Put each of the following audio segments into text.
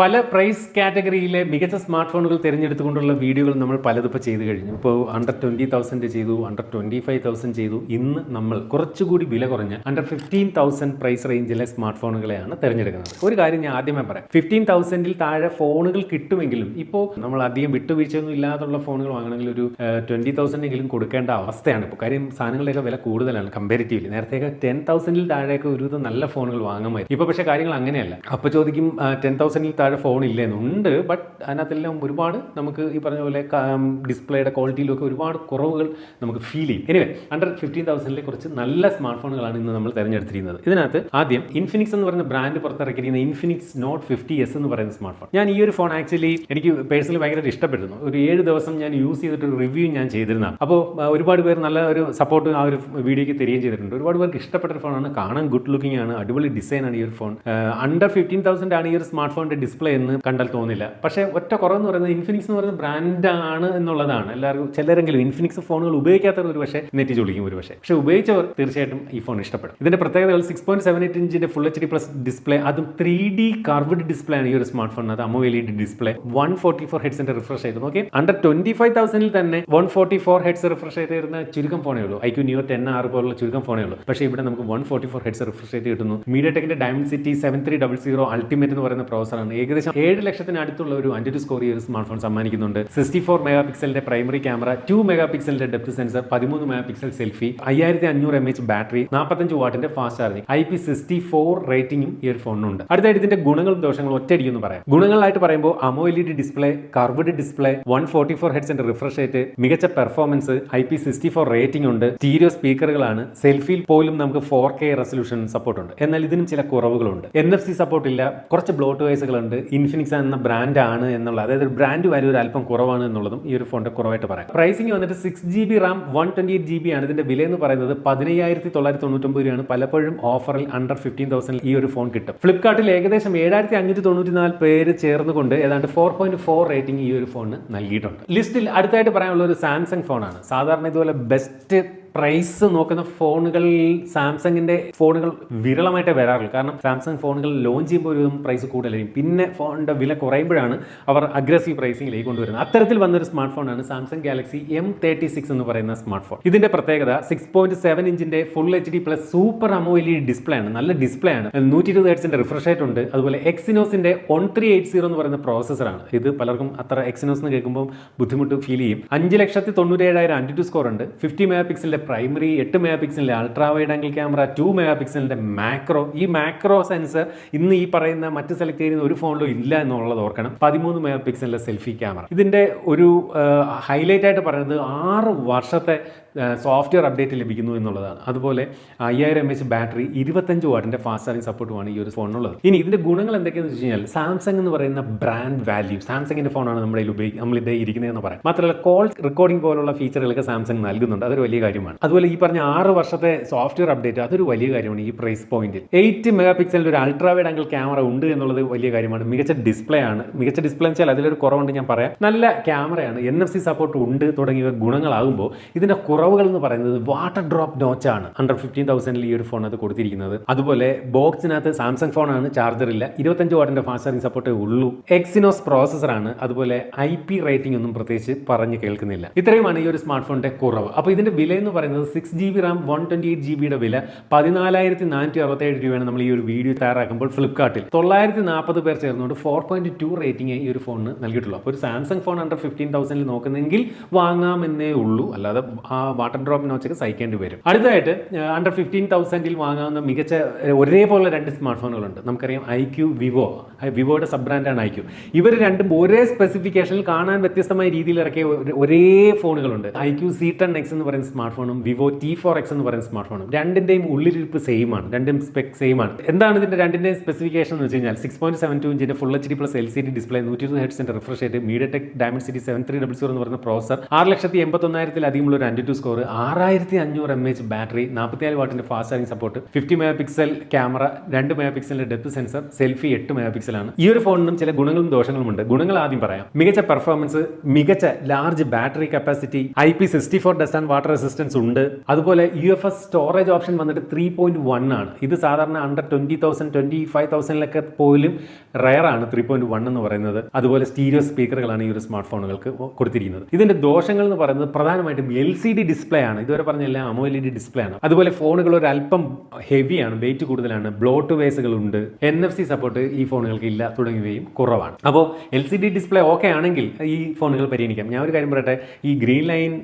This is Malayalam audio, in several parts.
പല പ്രൈസ് കാറ്റഗറിയിലെ മികച്ച സ്മാർട്ട് ഫോണുകൾ തിരഞ്ഞെടുത്തുകൊണ്ടുള്ള വീഡിയോകൾ നമ്മൾ പലതിപ്പോൾ ചെയ്തു കഴിഞ്ഞു. ഇപ്പോൾ അണ്ടർ ട്വന്റി തൗസൻഡ് ചെയ്തു അണ്ടർ ട്വന്റി ഫൈവ് തൗസൻഡ് ചെയ്തു. ഇന്ന് നമ്മൾ കുറച്ചുകൂടി വില കുറഞ്ഞ അണ്ടർ ഫിഫ്റ്റീൻ തൗസൻഡ് പ്രൈസ് റേഞ്ചിലെ സ്മാർട്ട് ഫോണുകളെയാണ് തിരഞ്ഞെടുക്കുന്നത്. ഒരു കാര്യം ഞാൻ ആദ്യമേ പറയാം. ഫിഫ്റ്റീൻ തൗസൻഡിൽ താഴെ ഫോണുകൾ കിട്ടുമെങ്കിലും ഇപ്പോൾ നമ്മൾ അധികം വിട്ടുവീഴ്ചയൊന്നും ഇല്ലാതുള്ള ഫോണുകൾ വാങ്ങണമെങ്കിൽ ഒരു ട്വന്റി തൗസൻഡെങ്കിലും കൊടുക്കേണ്ട അവസ്ഥയാണ് ഇപ്പോൾ കാര്യം സാധനങ്ങളുടെയൊക്കെ വില കൂടുതലാണ് കമ്പാരിറ്റീവ്ലി നേരത്തെയൊക്കെ ടെൻ തൗസൻഡിൽ താഴെയൊക്കെ ഒരുവിധം നല്ല ഫോണുകൾ വാങ്ങാമായിരുന്നു. ഇപ്പോൾ പക്ഷേ കാര്യങ്ങൾ അങ്ങനെയല്ല. അപ്പോൾ ചോദിക്കും ടെൻ തൗസൻഡിൽ താഴെ ഫോൺ ഇല്ലെന്നുണ്ട് ബട്ട് അതിനകത്തെല്ലാം ഒരുപാട് നമുക്ക് ഈ പറഞ്ഞ പോലെ ഡിസ്പ്ലേയുടെ ക്വാളിറ്റിയിലൊക്കെ ഒരുപാട് കുറവുകൾ നമുക്ക് ഫീൽ ചെയ്യും. എനിവേ അണ്ടർ ഫിഫ്റ്റീൻ തൗസൻഡിലെ കുറച്ച് നല്ല സ്മാർട്ട് ഫോണുകളാണ് ഇന്ന് നമ്മൾ തിരഞ്ഞെടുത്തിരിക്കുന്നത്. ഇതിനകത്ത് ആദ്യം ഇൻഫിനിക്സ് എന്ന് പറയുന്ന ബ്രാൻഡ് പുറത്തിറക്കിയിരിക്കുന്ന ഇൻഫിനിക്സ് നോട്ട് ഫിഫ്റ്റി എസ് എന്ന് പറയുന്ന സ്മാർട്ട് ഫോൺ ഞാൻ ഈ ഒരു ഫോൺ ആക്ച്വലി എനിക്ക് പേഴ്സണലി ഭയങ്കര ഇഷ്ടപ്പെടുന്നു. ഒരു ഏഴ് ദിവസം ഞാൻ യൂസ് ചെയ്തിട്ട് ഒരു റിവ്യൂ ഞാൻ ചെയ്തിരുന്നതാണ്. അപ്പോൾ ഒരുപാട് പേർ നല്ല ഒരു സപ്പോർട്ട് ആ ഒരു വീഡിയോയ്ക്ക് തരികയും ചെയ്തിട്ടുണ്ട്. ഒരുപാട് പേർക്ക് ഇഷ്ടപ്പെട്ട ഫോണാണ്. കാണാൻ ഗുഡ് ലുക്കിംഗ് ആണ്. അടിപൊളി ഡിസൈൻ ആണ് ഈ ഒരു ഫോൺ. അണ്ടർ ഫിഫ്റ്റീൻ തൗസൻഡ് ആണ് ഈ ഒരു സ്മാർട്ട് ഫോണിന്റെ ഡിസ്പ്ലേ എന്ന് കണ്ടാൽ തോന്നില്ല. പക്ഷേ ഒറ്റ കുറവെന്ന് പറയുന്നത് ഇൻഫിനിക്സ് എന്ന് പറയുന്ന ബ്രാൻഡാണ് എന്നുള്ളതാണ്. എല്ലാവർക്കും ചിലരെങ്കിലും ഇൻഫിനിക്സ് ഫോണുകൾ ഉപയോഗിക്കാത്തവർ ഒരു പക്ഷേ നെറ്റി ചൊളിക്കും ഒരു പക്ഷേ. പക്ഷേ ഉപയോഗിച്ചവർ തീർച്ചയായിട്ടും ഈ ഫോൺ ഇഷ്ടപ്പെടും. ഇതിന്റെ പ്രത്യേകതകൾ six point seven eight ഇഞ്ചിന്റെ full H D plus display അതും ത്രീ ഡി കർവ്ഡ് ഡിസ്പ്ലേ ആണ് ഈ ഒരു സ്മാർട്ട് ഫോൺ അത് AMOLED display one forty four ഹെഡ്സിന്റെ refresh ചെയ്തു ഓക്കെ അണ്ടർ ട്വന്റി ഫൈവ് തൗസൻഡിൽ തന്നെ one forty four hertz refresh ചെയ്ത് തരുന്ന ചുരുക്കം ഫോണേ ഉള്ളൂ. ഐക്യു ക്യു നിയോ ടെൻ ആറ് പോലുള്ള ചുരുക്കം ഫോണേ ഉള്ളൂ. പക്ഷേ ഇവിടെ നമുക്ക് one forty four hertz refresh ചെയ്ത് കിട്ടുന്നു. മീഡിയ ടെക്കിന്റെ Dimensity seven three double zero ultimate എന്ന് പറയുന്ന പ്രോസറാണ് ഏകദേശം ഏഴ് ലക്ഷത്തിന് അടുത്തുള്ള ഒരു അഞ്ച് സ്കോർ ഈ ഒരു സ്മാർട്ട് ഫോൺ സമ്മാനിക്കുന്നുണ്ട്. സിക്സ്റ്റി ഫോർ മെഗാ പിക്സലിന്റെ പ്രൈമറി ക്യാമറ ടു മെഗാ പിക്സലിന്റെ ഡെപ്ത് സെൻസർ പതിമൂന്ന് മെഗാ പിക്സൽ സെൽഫി അയ്യായിരത്തി അഞ്ഞൂറ് എം എച്ച് ബാറ്ററി നാൽപ്പത്തഞ്ച് വാട്ടിന്റെ fast charging I P sixty four റേറ്റിംഗും ഈ ഒരു ഫോണിനുണ്ട് അടുത്തായിട്ട് ഇതിന്റെ ഗുണങ്ങളും ദോഷങ്ങളും ഒറ്റയടിക്കൊന്ന് പറയാം. ഗുണങ്ങളായിട്ട് പറയുമ്പോൾ AMOLED display curved display one forty four ഹെഡ്സിന്റെ refresh rate മികച്ച performance I P sixty four rating ഉണ്ട് സ്റ്റീരിയോ സ്പീക്കറുകളാണ് സെൽഫിയിൽ പോലും നമുക്ക് ഫോർ കെ റെസൊല്യൂഷൻ സപ്പോർട്ട് ഉണ്ട്. എന്നാൽ ഇതിനും ചില കുറവുകളുണ്ട്. എൻ എഫ് സി സപ്പോർട്ട് ഇല്ല കുറച്ച് ബ്ലോട്ട് വൈസുകളുണ്ട് ഇൻഫിനിക്സ് എന്ന ബ്രാൻഡ് ആണ് എന്നുള്ള അതായത് ബ്രാൻഡ് വാല്യൂ ഒരു അല്പം കുറവാണ് എന്നുള്ളതും ഈ ഒരു ഫോണിന്റെ കുറവായിട്ട് പറയാം. പ്രൈസിംഗ് വന്നിട്ട് six G B RAM one twenty eight G B ആണ്. ഇതിന്റെ വില എന്ന് പറയുന്നത് പതിനയ്യായിരത്തി തൊള്ളായിരത്തി തൊണ്ണൂറ്റൊമ്പത് രൂപയാണ്. പലപ്പോഴും ഓഫറിൽ അണ്ടർ ഫിഫ്റ്റീൻ തൗസൻഡ് ഈ ഒരു ഫോൺ കിട്ടും. ഫ്ലിപ്കാർട്ടിൽ ഏകദേശം ഏഴായിരത്തി അഞ്ഞൂറ്റി തൊണ്ണൂറ്റി നാല് പേര് ചേർന്നുകൊണ്ട് ഏതാണ്ട് ഫോർ പോയിന്റ് ഫോർ റേറ്റിംഗ് ഈ ഒരു ഫോണിന് നൽകിയിട്ടുണ്ട്. ലിസ്റ്റിൽ അടുത്തായിട്ട് പറയാനുള്ള ഒരു സാംസങ് ഫോണാണ് സാധാരണ ഇതുപോലെ ബെസ്റ്റ് പ്രൈസ് നോക്കുന്ന ഫോണുകളിൽ സാംസങ്ങിന്റെ ഫോണുകൾ വിരളമായിട്ടേ വരാറുള്ളൂ. കാരണം സാംസങ് ഫോണുകൾ ലോഞ്ച് ചെയ്യുമ്പോൾ ഒരു പ്രൈസ് കൂടുതലായിരിക്കും. പിന്നെ ഫോണിന്റെ വില കുറയുമ്പോഴാണ് അവർ അഗ്രസീവ് പ്രൈസിംഗിലേക്ക് കൊണ്ടുവരുന്നത്. അത്തരത്തിൽ വന്നൊരു സ്മാർട്ട് ഫോണാണ് Samsung Galaxy M thirty six എന്ന് പറയുന്ന സ്മാർട്ട് ഫോൺ ഇതിന്റെ പ്രത്യേകത six point seven ഇഞ്ചിന്റെ full H D plus super AMOLED display ആണ്. നല്ല ഡിസ്പ്ലേ ആണ്. നൂറ്റി ഇരുപത് ഹെഡ്സിന്റെ റിഫ്രഷ് റേറ്റ് ഉണ്ട്. അതുപോലെ എക്സിനോസിന്റെ വൺ ത്രീ എയ്റ്റ് സീറോ എന്ന് പറയുന്ന പ്രോസസ്സറാണ് ഇത് പലർക്കും അത്ര എക്സിനോസ് എന്ന് കേൾക്കുമ്പോൾ ബുദ്ധിമുട്ട് ഫീൽ ചെയ്യും. അഞ്ച് ലക്ഷത്തി തൊണ്ണൂറ്റേഴായിരം അന്റി ടു സ്കോർ ഉണ്ട്. ഫിഫ്റ്റി മെഗാ പിക്സലിന്റെ പ്രൈമറി എട്ട് mega പിക്സലിന്റെ ultra wide angle camera two mega പിക്സലിന്റെ macro ഈ മാക്രോ സെൻസർ ഇന്ന് ഈ പറയുന്ന മറ്റ് സെലക്ട് ചെയ്യുന്ന ഒരു ഫോണിലും ഇല്ല എന്നുള്ളത് ഓർക്കണം. പതിമൂന്ന് മെഗാ പിക്സലിന്റെ സെൽഫി ക്യാമറ ഇതിന്റെ ഒരു ഹൈലൈറ്റ് ആയിട്ട് പറയുന്നത് ആറ് വർഷത്തെ സോഫ്റ്റ്വെയർ അപ്ഡേറ്റ് ലഭിക്കുന്നു എന്നുള്ളതാണ്. അതുപോലെ അയ്യായിരം എം എച്ച് ബാറ്ററി ഇരുപത്തഞ്ച് വാട്ടിന്റെ ഫാസ്റ്റ് ചാർജിംഗ് സപ്പോർട്ടുമാണ് ഈ ഒരു ഫോണിനുള്ളത്. ഇനി ഇതിന്റെ ഗുണങ്ങൾ എന്തൊക്കെയാണെന്ന് വെച്ച് കഴിഞ്ഞാൽ സാംസങ് എന്ന് പറയുന്ന ബ്രാൻഡ് വാല്യൂ സാംസങ്ങിന്റെ ഫോണാണ് നമ്മുടെ നമ്മൾ ഉപയോഗിക്കുക ഇരിക്കുന്നത് എന്ന് പറയാം. മാത്രമല്ല കോൾ റെക്കോർഡിംഗ് പോലുള്ള ഫീച്ചറുകളൊക്കെ സാംസങ് നൽകുന്നുണ്ട്. അതൊരു വലിയ കാര്യമാണ്. അതുപോലെ ഈ പറഞ്ഞ ആറ് വർഷത്തെ സോഫ്റ്റ്വെയർ അപ്ഡേറ്റ് അതൊരു വലിയ കാര്യമാണ് ഈ പ്രൈസ് പോയിന്റിൽ എയ്റ്റ് മെഗാ പിക്സലിൽ ഒരു അൾട്രാ വൈഡ് ആംഗിൾ ക്യാമറ ഉണ്ട് എന്നുള്ളത് വലിയ കാര്യമാണ്. മികച്ച ഡിസ്പ്ലേ ആണ്. മികച്ച ഡിസ്പ്ലേ വെച്ചാൽ അതിലൊരു കുറവുണ്ട് ഞാൻ പറയാം. നല്ല ക്യാമറയാണ് എൻ എഫ് സി സപ്പോർട്ട് ഉണ്ട് തുടങ്ങിയ ഗുണങ്ങളാകുമ്പോൾ ഇതിന്റെ കുറവുകൾ എന്ന് പറയുന്നത് വാട്ടർ ഡ്രോപ്പ് നോച്ച് ആണ്. ഹൺഡ്രഡ് ഫിഫ്റ്റീൻ തൗസൻഡിൽ ഈ ഒരു ഫോൺ അത് കൊടുത്തിരിക്കുന്നത്. അതുപോലെ ബോക്സിനകത്ത് സാംസങ് ഫോണാണ് ചാർജർ ഇല്ല. ഇരുപത്തഞ്ച് വാട്ടിന്റെ ഫാസ്റ്റ് ചാർജിംഗ് സപ്പോർട്ടേ ഉള്ളൂ. എക്സിനോസ് പ്രോസസ്സറാണ് അതുപോലെ ഐ പി റേറ്റിംഗ് ഒന്നും പ്രത്യേകിച്ച് പറഞ്ഞു കേൾക്കുന്നില്ല. ഇത്രയുമാണ് ഈ ഒരു സ്മാർട്ട് ഫോണിന്റെ കുറവ്. അപ്പോൾ ഇതിന്റെ വില എന്ന് പറയുന്നത് six G B RAM one twenty eight G ബിയുടെ വില പതിനാലായിരത്തി നാനൂറ്റി അറുപത്തേഴ് രൂപയാണ് നമ്മൾ ഈ ഒരു വീഡിയോ തയ്യാറാക്കുമ്പോൾ ഫ്ലിപ്കാർട്ടിൽ. തൊള്ളായിരത്തി നാൽപ്പത് പേർ ചേർന്നുകൊണ്ട് ഫോർ പോയിന്റ് ടു റേറ്റിംഗ് ഈ ഒരു ഫോണിന് നൽകിയിട്ടുള്ളൂ. അപ്പോൾ ഒരു സാംസങ് ഫോൺ അണ്ടർ ഫിഫ്റ്റീൻ തൗസൻഡിൽ നോക്കുന്നെങ്കിൽ വാങ്ങാമെന്നേ ഉള്ളൂ. അല്ലാതെ ആ വാട്ടർ ഡ്രോപ്പ് നോച്ചൊക്കെ സഹിക്കേണ്ടി വരും. അടുത്തതായിട്ട് അണ്ടർ ഫിഫ്റ്റീൻ തൗസൻഡിൽ വാങ്ങാവുന്ന മികച്ച ഒരേപോലെ രണ്ട് സ്മാർട്ട് ഫോണുകളുണ്ട് നമുക്കറിയാം ഐ ക്യു വിവോ വിവോയുടെ സബ് ബ്രാൻഡാണ് ഐ ക്യു ഇവർ രണ്ടും ഒരേ സ്പെസിഫിക്കേഷനിൽ കാണാൻ വ്യത്യസ്തമായ രീതിയിൽ ഇറക്കിയ ഒരേ ഫോണുകളുണ്ട്. I Q C ten X എന്ന് പറയുന്ന സ്മാർട്ട് ഫോണും വിവോ ടി ഫോർ എക്സ് എന്ന് പറയുന്ന സ്മാർട്ട് ഫോണും രണ്ടിന്റെയും ഉള്ളിലിരിപ്പ് സെയിം ആണ്. രണ്ടും സ്പെക് സെയിം ആണ്. എന്താണ് ഇതിന്റെ രണ്ടിന്റെയും സ്പെസിഫിക്കേഷൻ എന്ന് വെച്ച് കഴിഞ്ഞാൽ six point seven two ഇഞ്ചിന്റെ full H D plus L C D display നൂറ്റി ഇരുപത് ഹെഡ്സിന്റെ refresh rate MediaTek Dimensity seven three double zero എന്ന് പറയുന്ന പ്രോസർ ആറ് ലക്ഷത്തി എൺപത്തൊന്നായിരത്തിലധികമുള്ള ഒരു ആന്റി ടു സ്കോർ ആറായിരത്തി അഞ്ഞൂറ് എം എച്ച് ബാറ്ററി നാൽപ്പത്തിനാല് വാട്ടിന്റെ fast charging support fifty mega pixel camera രണ്ട് മെഗാ പിക്സലിന്റെ ഡെപ്ത് സെൻസർ സെൽഫി എട്ട് മെഗാ പിക്സലാണ് ഈ ഒരു ഫോണിനും ചില ഗുണങ്ങളും ദോഷങ്ങളും ഉണ്ട്. ഗുണങ്ങൾ ആദ്യം പറയാം. മികച്ച പെർഫോമൻസ് മികച്ച large battery capacity I P sixty four dust and water resistance ഉണ്ട്. അതുപോലെ U F S storage option വന്നിട്ട് ത്രീ പോയിന്റ് വൺ ആണ്. ഇത് സാധാരണ under twenty thousand twenty five തൗസൻഡിലൊക്കെ പോലും റയർ ആണ് ത്രീ പോയിന്റ് വൺ എന്ന് പറയുന്നത്. അതുപോലെ സ്റ്റീരിയോ സ്പീക്കറുകളാണ് ഈ ഒരു സ്മാർട്ട് ഫോണുകൾക്ക് കൊടുത്തിരിക്കുന്നത്. ഇതിന്റെ ദോഷങ്ങൾ എന്ന് പറയുന്നത് പ്രധാനമായിട്ടും എൽ സി ഡി ഡിസ്പ്ലേ ആണ്. ഇതുവരെ പറഞ്ഞില്ല അമോ എൽ ഇ ഡി ഡിസ്പ്ലേ ആണ്. അതുപോലെ ഫോണുകൾ ഒരു അല്പം ഹെവിയാണ് വെയിറ്റ് കൂടുതലാണ്. ബ്ലോട്ട് വേസുകൾ ഉണ്ട്. എൻ എഫ് സി സപ്പോർട്ട് ഈ ഫോണുകൾക്ക് ഇല്ല തുടങ്ങിയവയും കുറവാണ്. അപ്പോൾ L C D display okay ആണെങ്കിൽ ഈ ഫോണുകൾ പരിഗണിക്കാം. ഞാൻ ഒരു കാര്യം പറയട്ടെ ഈ green line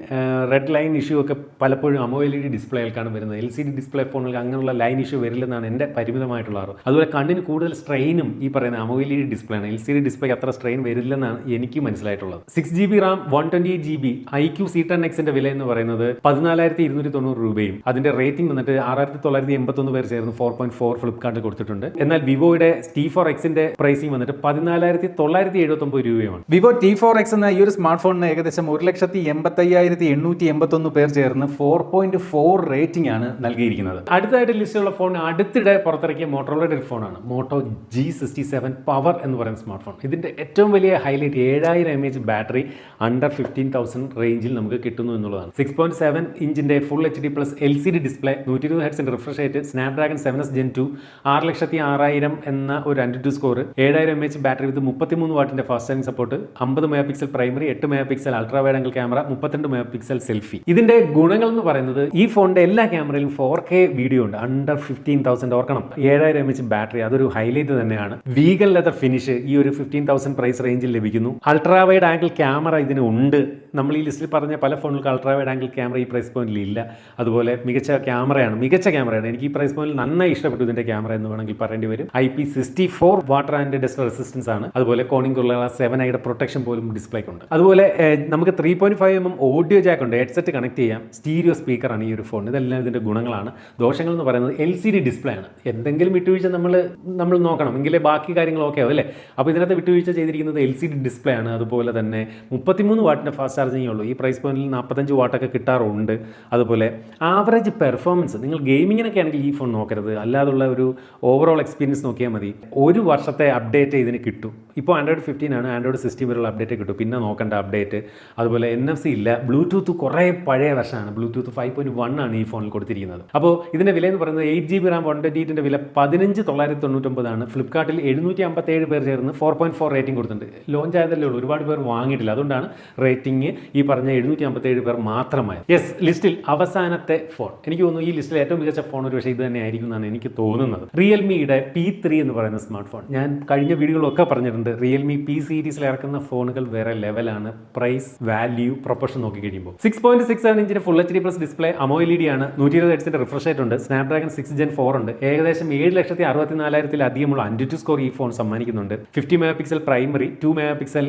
red line issue ഒക്കെ പലപ്പോഴും അമോ എൽ ഇ ഡി ഡിസ്പ്ലേകൾക്കാണ് വരുന്നത്. എൽ സി ഡി ഡിസ്പ്ലേ ഫോണുകൾക്ക് അങ്ങനെയുള്ള ലൈൻ ഇഷ്യൂ വരില്ലെന്നാണ് എന്റെ പരിമിതമായിട്ടുള്ള അറിവ്. അതുപോലെ കണ്ണിന് കൂടുതൽ സ്ട്രെയിനും ഈ പറയുന്ന അമോ എൽ ഇ ഡി ഡിസ്പ്ലേ ആണ്. എൽ സി ഡി ഡിസ്പ്ലേക്ക് അത്ര സ്ട്രെയിൻ വരില്ലെന്നാണ് എനിക്ക് മനസ്സിലായിട്ടുള്ളത്. Six G B RAM one twenty eight G B I Q C ten എക്സിന്റെ വില എന്ന് പറയുന്നത് പതിനാലായിരത്തി ഇരുന്നൂറ്റി തൊണ്ണൂറ് രൂപയും അതിന്റെ റേറ്റിംഗ് വന്നിട്ട് ആറായിരത്തി തൊള്ളായിരത്തി എൺപത്തൊന്ന് പേർ ചേർന്ന് ഫോർ പോയിന്റ് ഫോർ ഫ്ലിപ്കാർട്ടിൽ കൊടുത്തിട്ടുണ്ട്. എന്നാൽ വിവോയുടെ ടി ഫോർ എക്സിന്റെ പ്രൈസിംഗ് വന്നിട്ട് പതിനാലായിരത്തി തൊള്ളായിരത്തി എഴുപത്തി ഒമ്പത് രൂപയുമാണ്. വിവോ ടി ഫോർ എക്സ് എന്ന ഈ ഒരു സ്മാർട്ട് ഫോണിന് ഏകദേശം ഒരു ലക്ഷത്തി എൺപത്തയ്യായിരത്തി എണ്ണൂറ്റി എൺപത്തൊന്ന് പേർ ചേർന്ന് ഫോർ പോയിന്റ് ഫോർ റേറ്റിംഗ് ആണ് നൽകിയിരിക്കുന്നത്. അടുത്തായിട്ട് ലിസ്റ്റിലുള്ള ഫോൺ അടുത്തിടെ പുറത്തിറക്കിയ മോട്ടോറോയുടെ ഒരു ഫോണാണ് Moto G sixty seven power എന്ന് പറയുന്ന സ്മാർട്ട് ഫോൺ ഇതിന്റെ ഏറ്റവും വലിയ ഹൈലൈറ്റ് ഏഴായിരം M H battery under fifteen thousand റേഞ്ചിൽ നമുക്ക് കിട്ടുന്നു എന്നുള്ളതാണ്. Six point seven ഇഞ്ചിന്റെ full H D plus L C D display നൂറ്റി ഇരുപത് ഹെഡ്സിന്റെ refresh rate Snapdragon seven S gen two ആറ് ലക്ഷത്തി ആറായിരം എന്ന ഒരു രണ്ട് ടു സ്കോർ ഏഴായിരം എം എച്ച് ബാറ്ററി വിത്ത് മുപ്പത്തിമൂന്ന് വാട്ടിന്റെ ഫാസ്റ്റ് ചാർജിംഗ് സപ്പോർട്ട് അമ്പത് മെഗാ പിക്സൽ പ്രൈമറി എട്ട് mega pixel ultra wide angle camera മുപ്പത്തിരണ്ട് മെഗാ പിക്സൽ സെൽഫി ഇതിന്റെ ഗുണങ്ങൾ എന്ന് പറയുന്നത് ഈ ഫോണിന്റെ എല്ലാ ക്യാമറയിലും ഫോർ കെ വീഡിയോ ഉണ്ട്. അണ്ടർ ഫിഫ്റ്റീൻ തൗസൻഡ് ഓർക്കണം. ഏഴായിരം എം എച്ച് ബാറ്ററി അതൊരു ഹൈലൈറ്റ് തന്നെയാണ്. വീഗൽ ലെതർ ഫിനിഷ് ഈ ഒരു ഫിഫ്റ്റീൻ തൗസൻഡ് പ്രൈസ് റേഞ്ചിൽ ലഭിക്കുന്നു. അൾട്രാ വൈഡ് ആംഗിൾ ക്യാമറ ഇതിന് ഉണ്ട്. നമ്മൾ ഈ ലിസ്റ്റിൽ പറഞ്ഞ പല ഫോണുകൾക്ക് അൾട്രാ വൈഡ് ആംഗിൾ ക്യാമറ ഈ പ്രൈസ് പോയിന്റിൽ ഇല്ല. അതുപോലെ മികച്ച ക്യാമറയാണ് മികച്ച ക്യാമറയാണ്. എനിക്ക് ഈ പ്രൈസ് പോയിന്റിൽ നന്നായി ഇഷ്ടപ്പെട്ടു ഇതിന്റെ ക്യാമറ എന്ന് വേണമെങ്കിൽ പറയേണ്ടി വരും. I P sixty four water and dust resistance ആണ്. അതുപോലെ കോണിംഗ് കോണിംഗുള്ള സെവൻ ഐയുടെ പ്രൊട്ടക്ഷൻ പോലും ഡിസ്പ്ലേക്ക് ഉണ്ട് അതുപോലെ നമുക്ക് three point five M M audio jack ഉണ്ട്. ഹെഡ്സെറ്റ് കണക്ട് ചെയ്യാം. സ്റ്റീരിയോ സ്പീക്കറാണ് ഈ ഒരു ഫോൺ ഇതെല്ലാം ഇതിന്റെ ഗുണങ്ങളാണ്. ദോഷങ്ങൾ എന്ന് പറയുന്നത് എൽ സി ഡി ഡിസ്പ്ലേ ആണ്. എന്തെങ്കിലും വിട്ടുവീഴ്ച നമ്മൾ നമ്മൾ നോക്കണം. എങ്കിലേ ബാക്കി കാര്യങ്ങൾ ഓക്കെ ആവും അല്ലേ? അപ്പോൾ ഇതിനകത്ത് വിട്ടുവീഴ്ച ചെയ്തിരിക്കുന്നത് എൽ സി ഡി ഡിസ്പ്ലേ ആണ്. അതുപോലെ തന്നെ മുപ്പത്തിമൂന്ന് വാട്ടിന്റെ ഫാസ്റ്റ് ചാർജിങ് ഉള്ളൂ ഈ പ്രൈസ് പോയിന്റിൽ നാൽപ്പത്തഞ്ച് വാട്ടൊക്കെ കിട്ടാറുണ്ട്. അതുപോലെ ആവറേജ് പെർഫോമൻസ് നിങ്ങൾ ഗെയിമിങ്ങിനൊക്കെ ആണെങ്കിൽ ഈ ഫോൺ നോക്കരുത്. അല്ലാതുള്ള ഒരു ഓവറോൾ എക്സ്പീരിയൻസ് നോക്കിയാൽ മതി. ഒരു വർഷത്തെ അപ്ഡേറ്റ് ഇതിന് കിട്ടും. ഇപ്പോൾ ആൻഡ്രോയിഡ് ഫിഫ്റ്റീൻ ആണ്. ആൻഡ്രോയിഡ് സിക്സ്റ്റീൻ വരെയുള്ള അപ്ഡേറ്റ് കിട്ടും. പിന്നെ നോക്കേണ്ട അപ്ഡേറ്റ് അതുപോലെ എൻ എഫ് സി ഇല്ല. ബ്ലൂടൂത്ത് കുറേ പഴയ വർഷമാണ് ബ്ലൂടൂത്ത് ഫൈവ് പോയിന്റ് വൺ ആണ് ഈ ഫോണിൽ കൊടുത്തിരിക്കുന്നത്. അപ്പോൾ ഇതിന്റെ വില എന്ന് പറയുന്നത് eight G B RAM one twenty എയ്റ്റിന്റെ വില പതിനഞ്ച് തൊള്ളായിരത്തി തൊണ്ണൂറ്റൊമ്പതാണ് ഫ്ലിപ്കാർട്ടിൽ എഴുന്നൂറ്റി അമ്പത്തേഴ് പേർ ചേർന്ന് ഫോർ പോയിന്റ് ഫോർ റേറ്റിംഗ് കൊടുത്തിട്ടുണ്ട്. ലോഞ്ച് ആയതല്ലേ ഉള്ളൂ. ഒരുപാട് പേർ വാങ്ങിയിട്ടില്ല. അതുകൊണ്ടാണ് റേറ്റിംഗ് ഈ പറഞ്ഞ എഴുന്നൂറ്റി അമ്പത്തേഴ് പേർ മാത്രമായി യെസ് ലിസ്റ്റിൽ അവസാനത്തെ ഫോൺ. എനിക്ക് തോന്നുന്നു ഈ ലിസ്റ്റിൽ ഏറ്റവും മികച്ച ഫോൺ ഒരു പക്ഷേ ഇത് തന്നെ ആയിരിക്കും എന്നാണ് എനിക്ക് തോന്നുന്നത്. റിയൽമിയുടെ പി ത്രീ എന്ന് പറയുന്ന സ്മാർട്ട് ഫോൺ ഞാൻ കഴിഞ്ഞ വീഡിയോകളൊക്കെ പറഞ്ഞിട്ടുണ്ട് റിയൽമി പി സീരീസിൽ ഇറക്കുന്ന ഫോണുകൾ വേറെ ലെവലാണ് പ്രൈസ് വാല്യൂ പ്രൊപ്പഷൻ നോക്കി കഴിയുമ്പോൾ. Six point six seven ഇഞ്ചിന്റെ full H D plus display AMOLED ആണ്. നൂറ്റി ഇരുപത് ഹെഡ്സിന്റെ റിഫ്രഷ് റേറ്റ് ഉണ്ട്. സ്നാപ്ഡ്രാഗൺ സിക്സ് ജെൻ ഫോർ ഉണ്ട്. ഏകദേശം ഏഴ് ലക്ഷത്തി അറുപത്തി നാലായിരത്തിലധികമുള്ള അന്റു സ്കോർ ഈ phone സമ്മാനിക്കുന്നുണ്ട്. Fifty mega pixel primary two mega pixel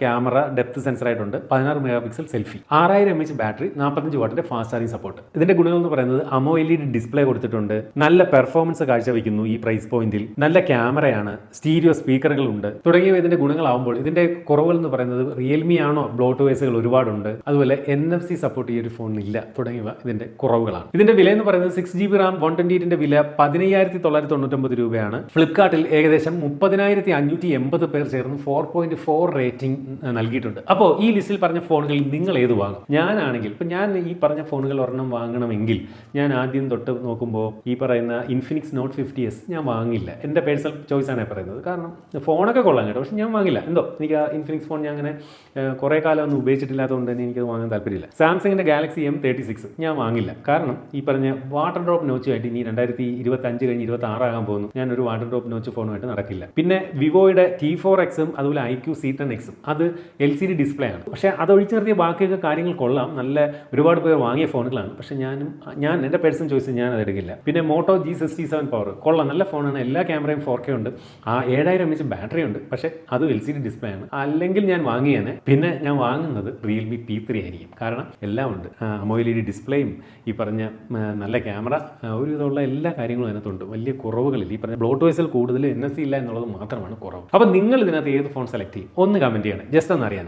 camera depth sensor ആയിട്ടുണ്ട്. പതിനാറ് മെഗാ പിക്സൽ സെൽഫി. ആറായിരം എം എച്ച് ബാറ്ററി നാൽപ്പത്തഞ്ച് വാട്ടിന്റെ ഫാസ്റ്റ് ചാർജിംഗ് സപ്പോർട്ട് ഇതിന്റെ ഗുണങ്ങൾ എന്ന് പറയുന്നത് അമോ എൽ ഇ ഡി ഡിസ്പ്ലേ കൊടുത്തിട്ടുണ്ട്. നല്ല പെർഫോമൻസ് കാഴ്ചവെക്കുന്നു ഈ പ്രൈസ് പോയിന്റിൽ നല്ല ക്യാമറയാണ് സ്റ്റീരിയോ സ്പീക്കറുകളുണ്ട് തുടങ്ങിയവ ഇതിന്റെ ഗുണങ്ങളാവുമ്പോൾ ഇതിന്റെ കുറവുകൾ എന്ന് പറയുന്നത് റിയൽമി ആണോ ബ്ലോട്ട് വേസുകൾ ഒരുപാടുണ്ട്. അതുപോലെ എൻ എഫ് സി സപ്പോർട്ട് ഈ ഒരു ഫോണിനില്ല തുടങ്ങിയവ ഇതിന്റെ കുറവുകളാണ്. ഇതിന്റെ വില എന്ന് പറയുന്നത് six G B RAM one twenty എയ്റ്റിന്റെ വില പതിനയ്യായിരത്തി തൊള്ളായിരത്തി തൊണ്ണൂറ്റൊമ്പത് രൂപയാണ്. ഫ്ലിപ്കാർട്ടിൽ ഏകദേശം മുപ്പതിനായിരത്തി അഞ്ഞൂറ്റി എൺപത് പേർ ചേർന്ന് ഫോർ പോയിന്റ് ഫോർ റേറ്റിംഗ് നൽകിയിട്ടുണ്ട്. അപ്പോൾ ഈ ലിസ്റ്റിൽ പറഞ്ഞ ഫോണുകളിൽ നിങ്ങൾ ഏത് വാങ്ങും? ഞാനാണെങ്കിൽ ഇപ്പം ഞാൻ ഈ പറഞ്ഞ ഫോണുകൾ ഒരെണ്ണം വാങ്ങണമെങ്കിൽ ഞാൻ ആദ്യം തൊട്ട് നോക്കുമ്പോൾ ഈ പറയുന്ന ഇൻഫിനിക്സ് നോട്ട് ഫിഫ്റ്റി എസ് ഞാൻ വാങ്ങില്ല. എന്റെ പേഴ്സണൽ ചോയ്സ് ആണ് പറയുന്നത്. കാരണം ഫോണൊക്കെ കൊള്ളാൻ കേട്ടോ. പക്ഷെ ഞാൻ വാങ്ങില്ല. എന്തോ എനിക്ക് ആ ഇൻഫിനിക്സ് ഫോൺ ഞാൻ അങ്ങനെ കുറേ കാലം ഒന്നും ഉപയോഗിച്ചിട്ടില്ലാത്തതുകൊണ്ട് തന്നെ എനിക്കത് വാങ്ങാൻ താല്പര്യമില്ല. സാംസങ്ങിന്റെ ഗാലക്സി എം തേർട്ടി സിക്സ് ഞാൻ വാങ്ങില്ല. കാരണം ഈ പറഞ്ഞ വാട്ടർ ഡ്രോപ്പ് നോച്ചുമായിട്ട് ഇനി രണ്ടായിരത്തി ഇരുപത്തി അഞ്ച് കഴിഞ്ഞ് ഇരുപത്തി ആറാകാൻ പോകുന്നു. ഞാനൊരു വാട്ടർ ഡ്രോപ്പ് നോച്ച് ഫോണുമായിട്ട് നടക്കില്ല. പിന്നെ വിവോയുടെ ടി ഫോർ എക്സും അതുപോലെ ഐ ക്യു സി ടെൻ എക്സും അത് എൽ സി ഡി ഡിസ്പ്ലേ ആണ്. പക്ഷേ അത് ഒഴിച്ചു നിർത്തിയ ബാക്കിയൊക്കെ കാര്യങ്ങൾ കൊള്ളാം. നല്ല ഒരുപാട് പേർ വാങ്ങിയ ഫോണുകളാണ്. പക്ഷേ ഞാനും ഞാൻ എന്റെ പേഴ്സൺ ചോയ്സ് ഞാൻ അത് എടുക്കില്ല. പിന്നെ Moto G sixty seven power കൊള്ളാം. നല്ല ഫോണാണ്. എല്ലാ ക്യാമറയും ഫോർ കെ ഉണ്ട്. ആ ഏഴായിരം എം എച്ച് ബാറ്ററി ഉണ്ട്. പക്ഷേ അത് എൽ സി ഡി ഡിസ്പ്ലേ ആണ്. അല്ലെങ്കിൽ ഞാൻ വാങ്ങിയേനെ. പിന്നെ ഞാൻ വാങ്ങുന്നത് റിയൽമി പി ത്രീ ആയിരിക്കും. കാരണം എല്ലാം ഉണ്ട്. അമോയിൽ ഡി ഡിസ്പ്ലേയും ഈ പറഞ്ഞ നല്ല ക്യാമറ ഒരു വിധമുള്ള എല്ലാ കാര്യങ്ങളും അതിനകത്തുണ്ട്. വലിയ കുറവുകളില്ല. ഈ പറഞ്ഞ ബ്ലോട്ട് വൈസിൽ കൂടുതൽ എൻ എസ് ഇല്ല എന്നുള്ളത് മാത്രമാണ് കുറവ്. അപ്പോൾ നിങ്ങൾ ഇതിനകത്ത് ഏത് ഫോൺ സെലക്ട് ചെയ്യും? ഒന്ന് കമന്റ് ചെയ്യണം. ജസ്റ്റ് ഒന്ന് അറിയാൻ